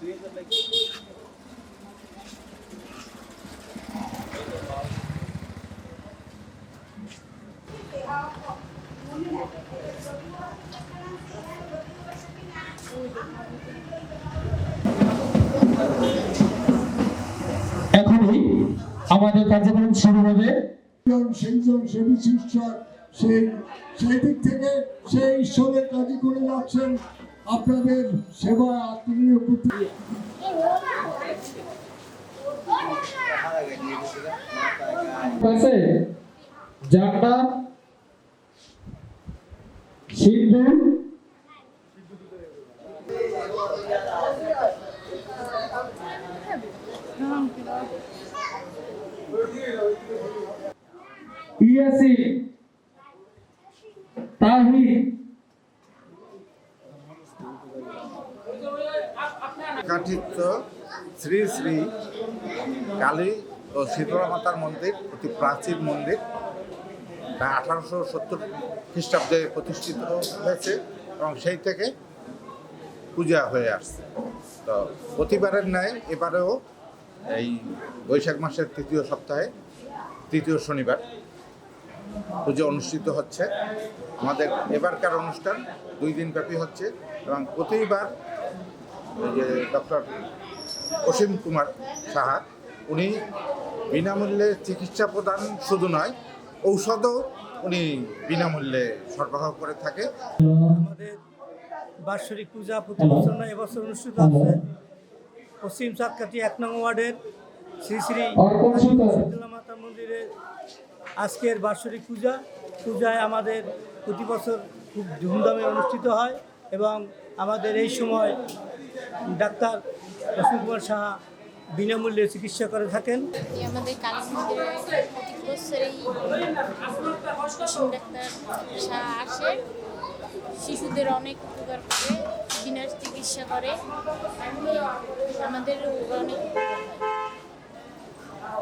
এখনই আমাদের কার্যক্রম শুরু হবে। সেইজন সে বিশিষ্ট সেই সেই দিক থেকে সেই ঈশ্বরের কাজই করে যাচ্ছেন। আপনাদের সেবা কাছে জান্নাত সিন্ধু। ইয়াসি তাহিদ কাঠিত্য শ্রী শ্রী কালী ও শীতলা মাতার মন্দির, অতি প্রাচীন মন্দির তা আঠারোশো সত্তর খ্রিস্টাব্দে প্রতিষ্ঠিত হয়েছে এবং সেই থেকে পূজা হয়ে আসছে। তো প্রতিবারের ন্যায় এবারেও এই বৈশাখ মাসের তৃতীয় সপ্তাহে, তৃতীয় শনিবার পুজো অনুষ্ঠিত হচ্ছে। আমাদের এবারকার অনুষ্ঠান দুই দিন ব্যাপী হচ্ছে এবং প্রতিবার যে ডক্টর অসীম কুমার সাহা উনি বিনামূল্যে চিকিৎসা প্রদান শুধু নয় ঔষধও উনি বিনামূল্যে সরবরাহ করে থাকে। আমাদের বার্ষিক পূজা প্রতি বছর নয় এবছর অনুষ্ঠিত হচ্ছে। পশ্চিম সাতকাটি এক নং ওয়ার্ডের শ্রী শ্রী শীতলা মাতা মন্দিরে আজকের বার্ষিক পূজা। পূজায় আমাদের প্রতি বছর খুব ধুমধামে অনুষ্ঠিত হয় এবং আমাদের এই সময় ডাক্তার রসুন কুমার সাহা বিনামূল্যে চিকিৎসা করে থাকেন। আমাদের আসে শিশুদের অনেক উপকার করে বিনা চিকিৎসা করে। আমাদের অনেক